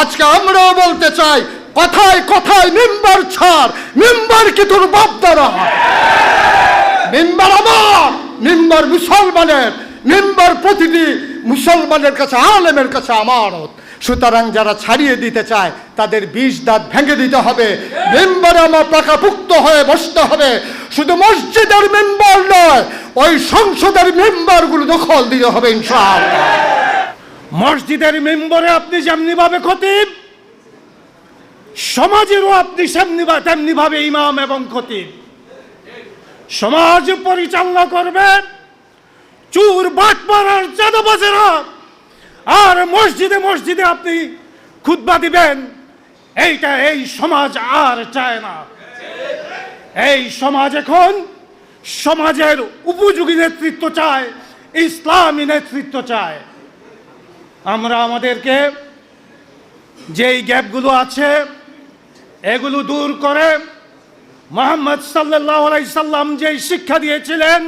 আজকে আমরাও বলতে চাই, কথায় কথায় মেম্বার ছাড়। মেম্বার কি তোর বাপ দ্বারা মেম্বার আমার, মেম্বার মুসলমানের, মেম্বার প্রতিটি মুসলমানের কাছে, আলেমের কাছে আমানত। সুতরাং যারা ছাড়িয়ে দিতে চায়, তাদের বিষ দাঁত ভেঙে দিতে হবে। মেম্বারে আমার পাকাপুক্ত হয়ে বসতে হবে। শুধু মসজিদের মেম্বার নয়, ওই সংসদের মেম্বারগুলো দখল দিতে হবে ইনশাআল্লাহ। মসজিদের মেম্বরে আপনি যেমনি ভাবে খতিব, সমাজেরও আপনি সেমনি বা তেমনি ভাবে ইমাম এবং খতিব। সমাজ পরিচালনা করবেন চুর বাটপার আর চাঁদাবাজেরা। আর মসজিদে মসজিদে আপনি খুতবা দিবেন, এইটা এই সমাজ আর চায় না। এই সমাজ এখন সমাজের উপযোগী নেতৃত্ব চায়, ইসলামী নেতৃত্ব চায়। আমরা আমাদেরকে যেই গ্যাপগুলো আছে, এগুলো দূর করে মোহাম্মদ সাল্লাহ সাল্লাম যেই শিক্ষা দিয়েছিলেন,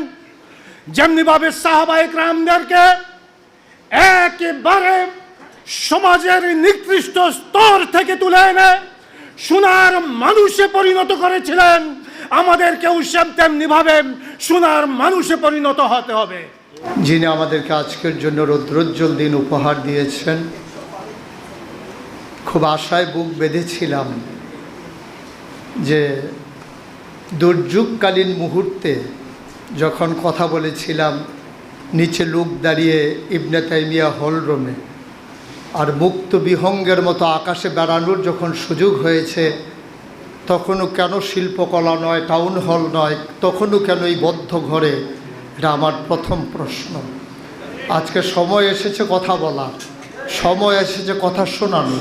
যেমনিভাবে সাহাবাহিক রামদেরকে একেবারে সমাজের নিকৃষ্ট স্তর থেকে তুলে এনে সোনার মানুষে পরিণত করেছিলেন। আমাদেরকেও তেমনিভাবে সোনার মানুষে পরিণত হতে হবে। যিনি আমাদেরকে আজকের জন্য রৌদ্রোজ্জ্বল দিন উপহার দিয়েছেন। খুব আশায় বুক বেঁধেছিলাম যে দুর্যোগকালীন মুহূর্তে যখন কথা বলেছিলাম, নিচে লোক দাঁড়িয়ে ইবনে তাইমিয়া হলরুমে আর মুক্ত বিহঙ্গের মতো আকাশে বেড়ানোর যখন সুযোগ হয়েছে, তখনও কেন শিল্পকলা নয়, টাউন হল নয়, তখনও কেন এই বদ্ধ ঘরে এটা আমার প্রথম প্রশ্ন। আজকে সময় এসেছে কথা বলা সময় এসেছে কথা শোনানো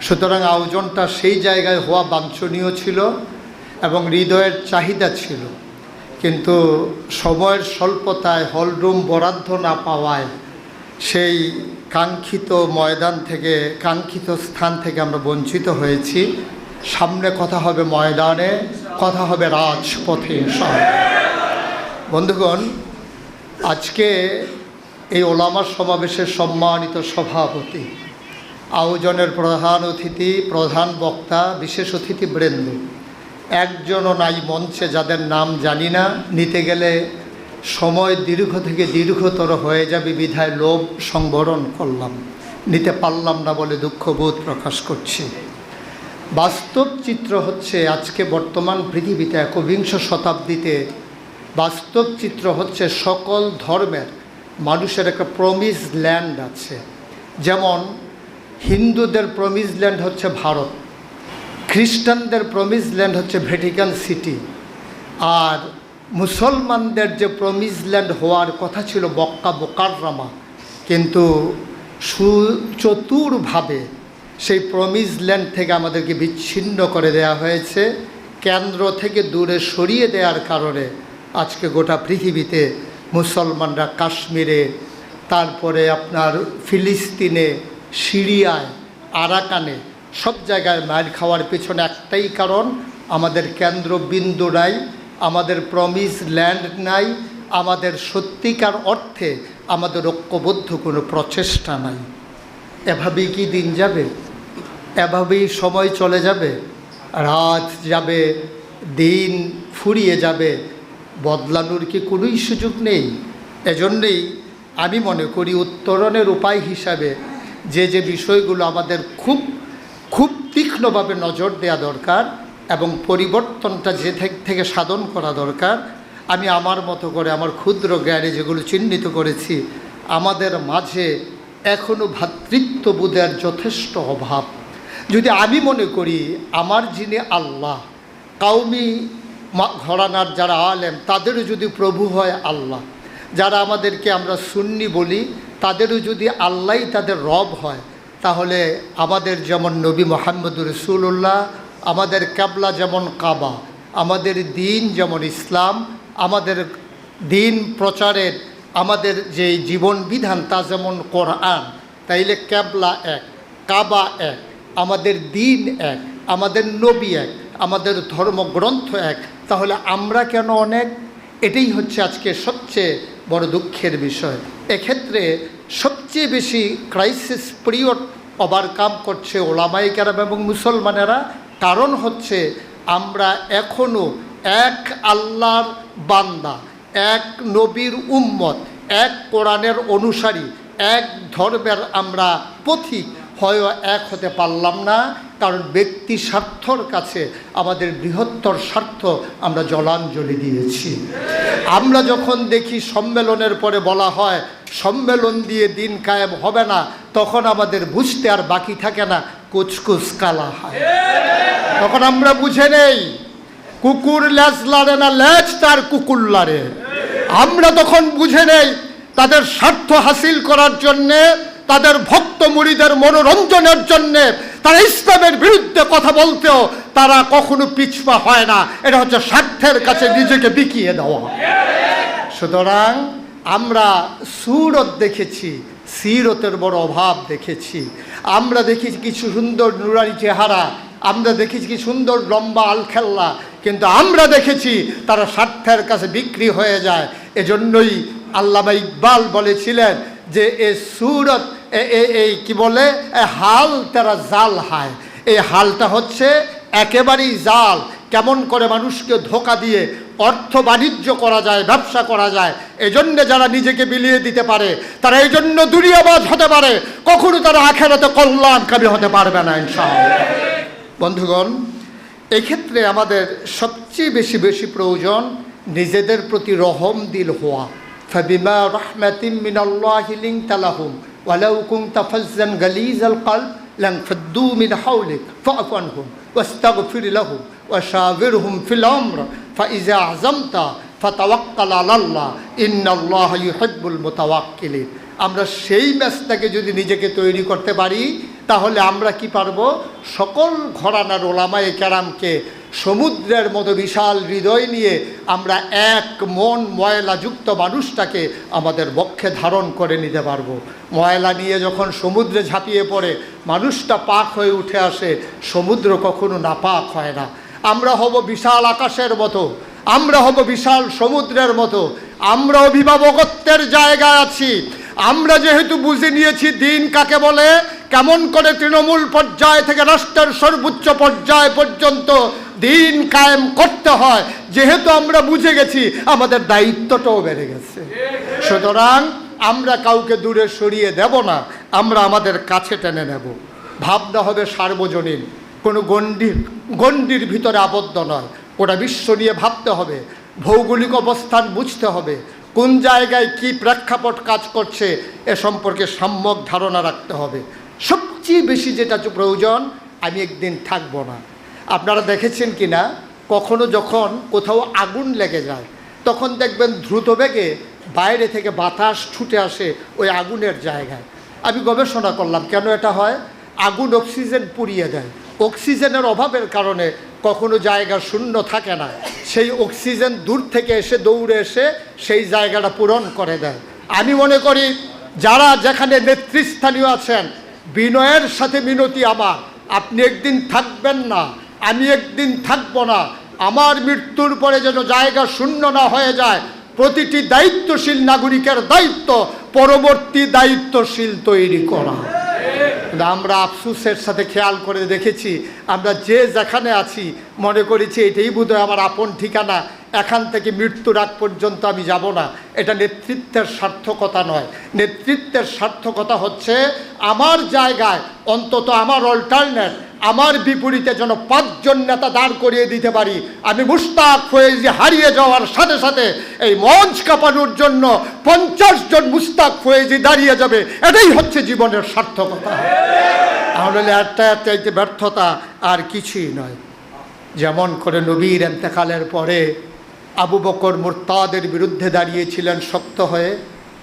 সুতরাং আয়োজনটা সেই জায়গায় হওয়া বাঞ্ছনীয় ছিল এবং হৃদয়ের চাহিদা ছিল। কিন্তু সময়ের স্বল্পতায় হলরুম বরাদ্দ না পাওয়ায় সেই কাঙ্ক্ষিত ময়দান থেকে, কাঙ্ক্ষিত স্থান থেকে আমরা বঞ্চিত হয়েছি। সামনে কথা হবে ময়দানে, কথা হবে রাজপথে ইনশাআল্লাহ। বন্ধুগণ, আজকে এই ওলামা সমাবেশের সম্মানিত সভাপতি, আয়োজনের প্রধান অতিথি, প্রধান বক্তা, বিশেষ অতিথি বৃন্দ, একজনও নাই মঞ্চে যাদের নাম জানি না, নিতে গেলে সময় দীর্ঘ থেকে দীর্ঘতর হয়ে যাবে, বিধায় লোভ সংবরণ করলাম, নিতে পারলাম না বলে দুঃখবোধ প্রকাশ করছি। বাস্তব চিত্র হচ্ছে আজকে বর্তমান পৃথিবীতে একবিংশ শতাব্দীতে বাস্তব চিত্র হচ্ছে সকল ধর্মের মানুষের একটা প্রমিস ল্যান্ড আছে। যেমন হিন্দুদের প্রমিস ল্যান্ড হচ্ছে ভারত, খ্রিস্টানদের প্রমিস ল্যান্ড হচ্ছে ভ্যাটিকান সিটি আর মুসলমানদের যে প্রমিস ল্যান্ড হওয়ার কথা ছিল বক্কা বোকাররামা কিন্তু সুচতুরভাবে সেই প্রমিস ল্যান্ড থেকে আমাদেরকে বিচ্ছিন্ন করে দেয়া হয়েছে, কেন্দ্র থেকে দূরে সরিয়ে দেওয়ার কারণে আজকে গোটা পৃথিবীতে মুসলমানরা কাশ্মীরে, তারপরে আপনার ফিলিস্তিনে, সিরিয়ায়, আরাকানে, সব জায়গায় মার খাওয়ার পেছনে একটাই কারণ, আমাদের কেন্দ্রবিন্দু নাই, আমাদের প্রমিস ল্যান্ড নাই, আমাদের সত্যিকার অর্থে আমাদের ঐক্যবদ্ধ কোনো প্রচেষ্টা নাই। এভাবেই কি দিন যাবে? এভাবেই সময় চলে যাবে? রাত যাবে, দিন ফুরিয়ে যাবে বদলানোর কি কোনোই সুযোগ নেই? এজন্যেই আমি মনে করি উত্তরণের উপায় হিসাবে যে যে বিষয়গুলো আমাদের খুব খুব তীক্ষ্ণভাবে নজর দেওয়া দরকার এবং পরিবর্তনটা যে থেকে- সাধন করা দরকার, আমি আমার মতো করে আমার ক্ষুদ্র জ্ঞানে যেগুলো চিহ্নিত করেছি, আমাদের মাঝে এখনও ভ্রাতৃত্ববোধের যথেষ্ট অভাব। যদি আমি মনে করি, আমার যিনি আল্লাহ, কাউমি ঘরানার যারা আলেম, তাদেরও যদি প্রভু হয় আল্লাহ। যারা আমাদেরকে আমরা সুন্নি বলি, তাদেরও যদি আল্লাহই তাদের রব হয়, তাহলে আমাদের যেমন নবী মোহাম্মদ রসুল্লাহ আমাদের ক্যাবলা যেমন কাবা, আমাদের দিন যেমন ইসলাম, আমাদের দিন প্রচারের, আমাদের যে জীবন বিধান তা যেমন কোরআন, তাইলে ক্যাবলা এক, কাবা এক, আমাদের দিন এক, আমাদের নবী এক, আমাদের ধর্মগ্রন্থ এক তাহলে আমরা কেন অনেক? এটাই হচ্ছে আজকে সবচেয়ে বড় দুঃখের বিষয়। এক্ষেত্রে সবচেয়ে বেশি ক্রাইসিস পিরিয়ড ওভারকাম করছে ওলামাই কেরাম এবং মুসলমানেরা। কারণ হচ্ছে আমরা এখনও এক আল্লাহর বান্দা, এক নবীর উম্মত, এক কোরআনের অনুসারী, এক ধর্মের আমরা পথিক। হয় এক হতে পারলাম না, কারণ ব্যক্তি স্বার্থর কাছে আমাদের বৃহত্তর স্বার্থ আমরা জলাঞ্জলি দিয়েছি। আমরা যখন দেখি সম্মেলনের পরে বলা হয়, সম্মেলন দিয়ে দিন কায়েম হবে না, তখন আমাদের বুঝতে আর বাকি থাকে না, কুচকুচ কালা হয়। তখন আমরা বুঝে নেই, কুকুর ল্যাজ লাড়ে না, ল্যাজ তার কুকুর লাড়ে। আমরা তখন বুঝে নেই, তাদের স্বার্থ হাসিল করার জন্যে তাদের ভক্ত মুড়িদের মনোরঞ্জনের জন্যে, তারা ইসলামের বিরুদ্ধে কথা বলতেও তারা কখনো পিছপা হয় না। এটা হচ্ছে স্বার্থের কাছে নিজেকে বিকিয়ে দেওয়া। সুতরাং আমরা সুরত দেখেছি, সিরতের বড় অভাব দেখেছি। আমরা দেখেছি কিছু সুন্দর নুরানি চেহারা, আমরা দেখেছি কি সুন্দর লম্বা আলখেল্লা, কিন্তু আমরা দেখেছি তারা স্বার্থের কাছে বিক্রি হয়ে যায়। এজন্যই আল্লামা ইকবাল বলেছিলেন যে এ সুরত এই কি বলে হাল তারা জাল হায়। এই হালটা হচ্ছে একেবারেই জাল। কেমন করে মানুষকে ধোকা দিয়ে অর্থ বাণিজ্য করা যায়, ব্যবসা করা যায়, এজন্য যারা নিজেকে বিলিয়ে দিতে পারে, তারা এই জন্য দুনিয়াবাজ হতে পারে। কখনো তারা আখেরাতে কল্যাণকামী হতে পারবে না, ইনশাআল্লাহ। বন্ধুগণ, এক্ষেত্রে আমাদের সবচেয়ে বেশি বেশি প্রয়োজন নিজেদের প্রতি রহম দিল হওয়া। ফাবিমা রহমাতিম মিনাল্লাহি লিনতা লাহুম ওয়ালাউ কুনতা ফাজ্জান গালিজাল কলব লানফদ্দু মিন হাওলিক ফা'ফু আনহুম ওয়াস্তাগফির লাহুম ওয়াশাবিরহুম ফিল আমর ফাইজা আযামতা ফাতাওয়াক্কাল আলাল্লাহ ইন্নাল্লাহ ইউহিব্বুল মুতাওয়াক্কিলিন আমরা সেই ম্যাচটাকে যদি নিজেকে তৈরি করতে পারি, তাহলে আমরা কি পারব? সকল ঘরানার ওলামায়ে কেরামকে সমুদ্রের মতো বিশাল হৃদয় নিয়ে আমরা এক মন ময়লাযুক্ত মানুষটাকে আমাদের বক্ষে ধারণ করে নিতে পারব। ময়লা নিয়ে যখন সমুদ্রে ঝাঁপিয়ে পড়ে, মানুষটা পাক হয়ে উঠে আসে, সমুদ্র কখনো নাপাক হয় না। আমরা হব বিশাল আকাশের মতো, আমরা হব বিশাল সমুদ্রের মতো, আমরা অভিভাবকত্বের জায়গায় আছি। আমরা যেহেতু বুঝে নিয়েছি দিন কাকে বলে কেমন করে তৃণমূল পর্যায় থেকে রাষ্ট্রের সর্বোচ্চ পর্যায় পর্যন্ত দিন কায়েম করতে হয়, যেহেতু আমরা বুঝে গেছি আমাদের দায়িত্বটাও বেড়ে গেছে। সুতরাং আমরা কাউকে দূরে সরিয়ে দেব না, আমরা আমাদের কাছে টেনে নেব। ভাবনা হবে সার্বজনীন, কোনো গণ্ডির গণ্ডির ভিতরে আবদ্ধ নয়। ওটা বিশ্ব নিয়ে ভাবতে হবে, ভৌগোলিক অবস্থান বুঝতে হবে, কোন জায়গায় কি প্রেক্ষাপট কাজ করছে এ সম্পর্কে সম্যক ধারণা রাখতে হবে। সবচেয়ে বেশি যেটা প্রয়োজন, আমি একদিন থাকব না। আপনারা দেখেছেন কি না কখনো যখন কোথাও আগুন লেগে যায়, তখন দেখবেন দ্রুত বেগে বাইরে থেকে বাতাস ছুটে আসে ওই আগুনের জায়গায়। আমি গবেষণা করলাম, কেন এটা হয়? আগুন অক্সিজেন পুড়িয়ে দেয়। অক্সিজেনের অভাবের কারণে কখনো জায়গা শূন্য থাকে না। সেই অক্সিজেন দূর থেকে এসে দৌড়ে এসে সেই জায়গাটা পূরণ করে দেয়। আমি মনে করি, যারা যেখানে নেতৃস্থানীয় আছেন বিনয়ের সাথে মিনতি আমার। আপনি একদিন থাকবেন না, আমি একদিন থাকব না। আমার মৃত্যুর পরে যেন জায়গা শূন্য না হয়ে যায়, প্রতিটি দায়িত্বশীল নাগরিকের দায়িত্ব, পরবর্তী দায়িত্বশীল তৈরি করা। আমরা আফসুসের সাথে খেয়াল করে দেখেছি, আমরা যে যেখানে আছি, মনে করেছি এটাই বোধহয় আমার আপন ঠিকানা। এখান থেকে মৃত্যুর আগ পর্যন্ত আমি যাব না। এটা নেতৃত্বের সার্থকতা নয়। নেতৃত্বের সার্থকতা হচ্ছে আমার জায়গায় অন্তত আমার অল্টারনেট, আমার বিপরীতে যেন পাঁচজন নেতা দাঁড় করিয়ে দিতে পারি। আমি মুস্তাক ফয়েজি হারিয়ে যাওয়ার সাথে সাথে এই মঞ্চ কাঁপানোর জন্য পঞ্চাশ জন মুস্তাক ফয়েজি দাঁড়িয়ে যাবে। এটাই হচ্ছে জীবনের সার্থকতা। তাহলে একটা একটা ব্যর্থতা আর কিছুই নয়। যেমন করে নবীর এন্তেকালের পরে আবু বকর মুরতাদের বিরুদ্ধে দাঁড়িয়েছিলেন শক্ত হয়ে।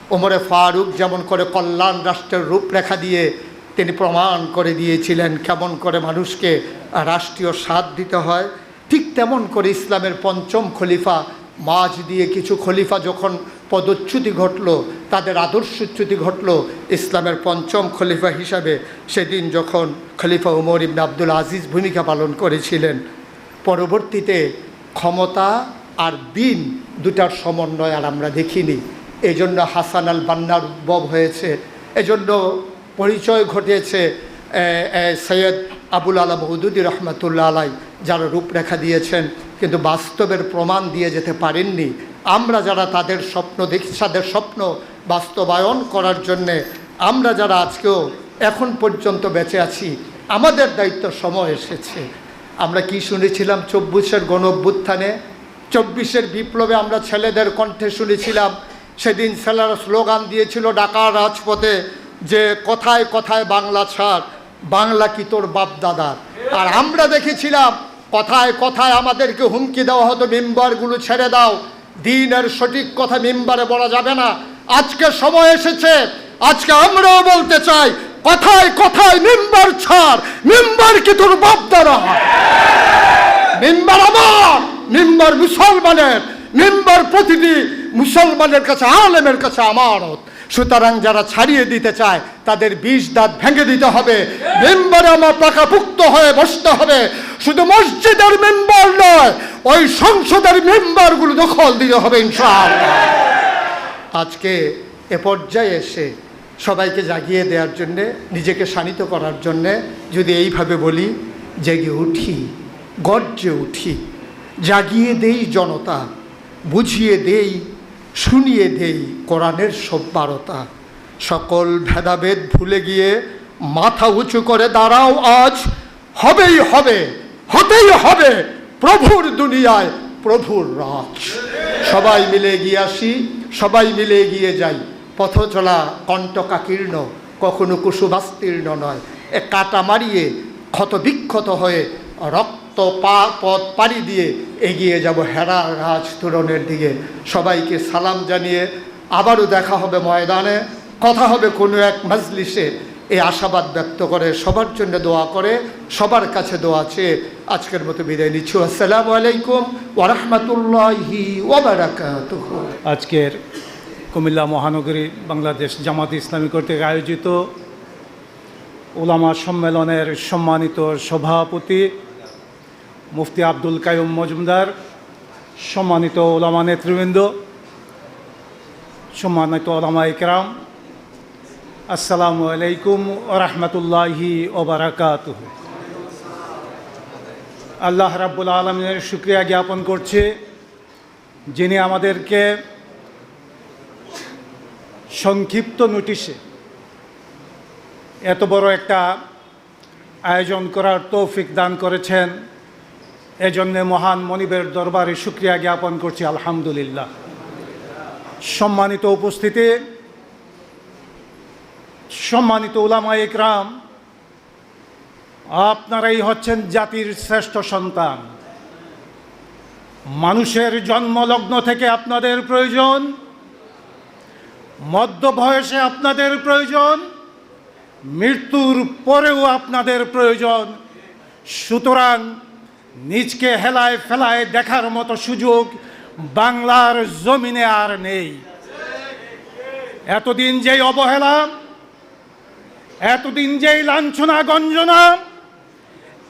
ওমরে ফারুক যেমন করে কল্যাণ রাষ্ট্রের রূপরেখা দিয়ে তিনি প্রমাণ করে দিয়েছিলেন কেমন করে মানুষকে রাষ্ট্রীয় স্বাদ দিতে হয়। ঠিক তেমন করে ইসলামের পঞ্চম খলিফা মাঝ দিয়ে কিছু খলিফা যখন পদচ্যুতি ঘটল, তাদের আদর্শচ্যুতি ঘটল, ইসলামের পঞ্চম খলিফা হিসাবে সেদিন যখন খলিফা উমর ইবনে আব্দুল আজিজ ভূমিকা পালন করেছিলেন। পরবর্তীতে ক্ষমতা আর দিন দুটার সমন্বয় আর আমরা দেখিনি। এই জন্য হাসান আল বান্নার উদ্ভব হয়েছে। এজন্য পরিচয় ঘটেছে সৈয়দ আবুল আলা মহুদুদি রহমতুল্লা আলাই, যারা রূপরেখা দিয়েছেন, কিন্তু বাস্তবের প্রমাণ দিয়ে যেতে পারেননি। আমরা যারা তাদের স্বপ্ন দেখি, তাদের স্বপ্ন বাস্তবায়ন করার জন্যে, আমরা যারা আজকেও এখন পর্যন্ত বেঁচে আছি, আমাদের দায়িত্ব সময় এসেছে। আমরা কি শুনেছিলাম, চব্বিশের গণ চব্বিশের বিপ্লবে আমরা ছেলেদের কণ্ঠে শুনেছিলাম। সেদিন ছেলেরা স্লোগান দিয়েছিল ঢাকা রাজপথে যে কথায় কথায় বাংলা ছাড়, বাংলা কি তোর বাপ দাদার? আর আমরা দেখেছিলাম, কথায় কথায় আমাদেরকে হুমকি দেওয়া হতো, মেম্বারগুলো ছেড়ে দাও। দিনের সঠিক কথা মেম্বারে বলা যাবে না। আজকে সময় এসেছে, আজকে আমরাও বলতে চাই, কথায় কথায় মেম্বার ছাড়, মেম্বার কি তোর বাপ দাদা? মেম্বার আমার! মেম্বার মুসলমানের মেম্বার প্রতিটি মুসলমানের কাছে, আলেমের কাছে আমানত। সুতরাং যারা ছাড়িয়ে দিতে চায়, তাদের বিষ দাঁত ভেঙে দিতে হবে। মেম্বারে আমার পাকাপুক্ত হয়ে বসতে হবে। শুধু মসজিদের মেম্বার নয়, ওই সংসদের মেম্বারগুলো দখল দিতে হবে ইনশাআল্লাহ। আজকে এ পর্যায়ে এসে সবাইকে জাগিয়ে দেওয়ার জন্যে, নিজেকে শানিত করার জন্যে যদি এইভাবে বলি, জেগে উঠি, গর্জে উঠি। জাগিয়ে দেই জনতা, বুঝিয়ে দেই, শুনিয়ে দেই কোরআনের সভ্যারতা সকল ভেদাভেদ ভুলে গিয়ে মাথা উঁচু করে দাঁড়াও আজ। হবেই হবে, হতেই হবে প্রভুর দুনিয়ায় প্রভুর রাজ। সবাই মিলে গিয়ে আসি, সবাই মিলে এগিয়ে যাই। পথ চলা কণ্টকাকীর্ণ, কখনো কুসুমাস্তীর্ণ নয়। এ কাটা মারিয়ে ক্ষত বিক্ষত হয়ে রক্ত পা, পথ পাড়ি দিয়ে এগিয়ে যাব হেরা রাজ তোরণের দিকে। সবাইকে সালাম জানিয়ে আবারও দেখা হবে ময়দানে। কথা হবে কোনো এক মজলিসে। এই আশাবাদ ব্যক্ত করে, সবার জন্য দোয়া করে, সবার কাছে দোয়া চেয়ে আজকের মতো বিদায় নিচ্ছি। আসসালামু আলাইকুম ওরহমতুল্লাহি আজকের কুমিল্লা মহানগরী বাংলাদেশ জামাত ইসলামী কর্তৃক আয়োজিত ওলামা সম্মেলনের সম্মানিত সভাপতি মুফতি আব্দুল কায়ুম মজুমদার, সম্মানিত ওলামা নেতৃবৃন্দ, সম্মানিত ওলামা ইকরাম, আসসালামু আলাইকুম রহমতুল্লাহি ওবরাকাতুহ আল্লাহ রাব্বুল আলমের শুক্রিয়া জ্ঞাপন করছে, যিনি আমাদেরকে সংক্ষিপ্ত নোটিশে এত বড় একটা আয়োজন করার তৌফিক দান করেছেন। এজন্য মহান মনিবের দরবারে শুক্রিয়া জ্ঞাপন করছি, আলহামদুলিল্লাহ। সম্মানিত উপস্থিতি, সম্মানিত উলামা ইকরাম আপনারাই হচ্ছেন জাতির শ্রেষ্ঠ সন্তান। মানুষের জন্মলগ্ন থেকে আপনাদের প্রয়োজন মধ্য বয়সে আপনাদের প্রয়োজন, মৃত্যুর পরেও আপনাদের প্রয়োজন। সুতরাং নিজকে হেলায় ফেলায় দেখার মতো সুযোগ বাংলার জমিনে আর নেই। এতদিন যেই অবহেলা, এতদিন যেই লাঞ্ছনা গঞ্জনা,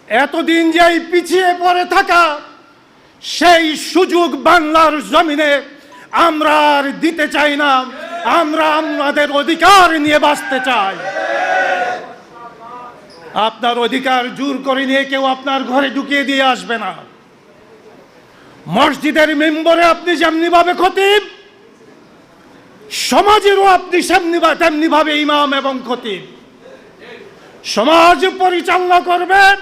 এতদিন যেই পিছিয়ে পড়ে থাকা, সেই সুযোগ বাংলার জমিনে আমরা আর দিতে চাই না। আমরা আমাদের অধিকার নিয়ে বাঁচতে চাই। আপনার অধিকার জোর করে নিয়ে কেউ আপনার ঘরে ঢুকিয়ে দিয়ে আসবে না। মসজিদের মেম্বরে আপনি যেমনি ভাবে খতিব, সমাজেরও আপনি সেমনি তেমনি ভাবে ইমাম এবং খতিব। সমাজ পরিচালনা করবেন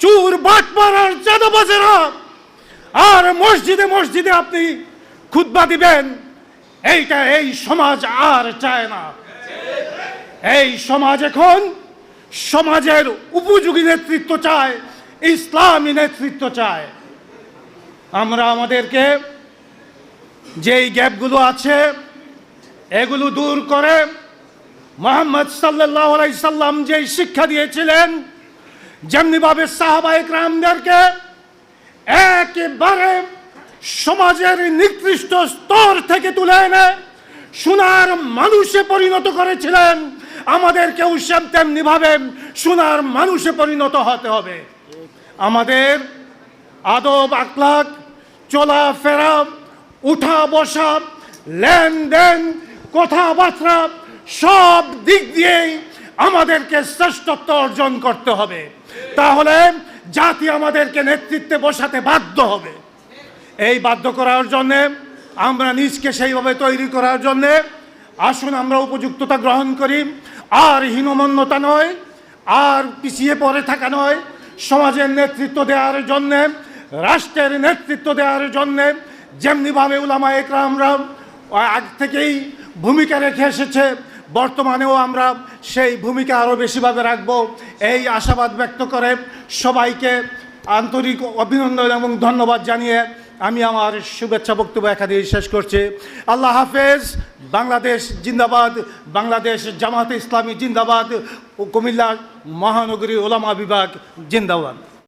চুর, বাট বাটপাড়ার চাঁদাবাজেরা। আর মসজিদে মসজিদে আপনি খুতবা দিবেন, এইটা এই সমাজ আর চায় না। এই সমাজ এখন সমাজের উপযোগী নেতৃত্ব চায়, ইসলামী নেতৃত্ব চায়। আমরা আমাদেরকে যেই গ্যাপগুলো আছে, এগুলো দূর করে মোহাম্মদ সাল্লাহ সাল্লাম যেই শিক্ষা দিয়েছিলেন, যেমনিভাবে সাহাবা একরামদেরকে একেবারে সমাজের নিকৃষ্ট স্তর থেকে তুলে এনে সোনার মানুষে পরিণত করেছিলেন আমাদেরকেও সেম তেমনি ভাবে সোনার মানুষে পরিণত হতে হবে। আমাদের আদব আকলাক চলাফেরা, উঠা বসা, লেনদেন, কথাবার্তা, সব দিক দিয়েই আমাদেরকে শ্রেষ্ঠত্ব অর্জন করতে হবে। তাহলে জাতি আমাদেরকে নেতৃত্বে বসাতে বাধ্য হবে। এই বাধ্য করার জন্যে, আমরা নিজকে সেইভাবে তৈরি করার জন্যে আসুন আমরা উপযুক্ততা গ্রহণ করি। আর হীনমন্যতা নয়, আর পিছিয়ে পড়ে থাকা নয়। সমাজের নেতৃত্ব দেওয়ার জন্যে, রাষ্ট্রের নেতৃত্ব দেওয়ার জন্যে যেমনিভাবে উলামা একরামরা আগ থেকেই ভূমিকা রেখে এসেছে, বর্তমানেও আমরা সেই ভূমিকা আরও বেশিভাবে রাখব। এই আশাবাদ ব্যক্ত করে সবাইকে আন্তরিক অভিনন্দন এবং ধন্যবাদ জানিয়ে আমি আমার শুভেচ্ছা বক্তব্য একাধিক শেষ করছি। আল্লাহ হাফেজ, বাংলাদেশ জিন্দাবাদ, বাংলাদেশ জামাতে ইসলামী জিন্দাবাদ, ও কুমিল্লা মহানগরী ওলামা বিভাগ, জিন্দাবাদ।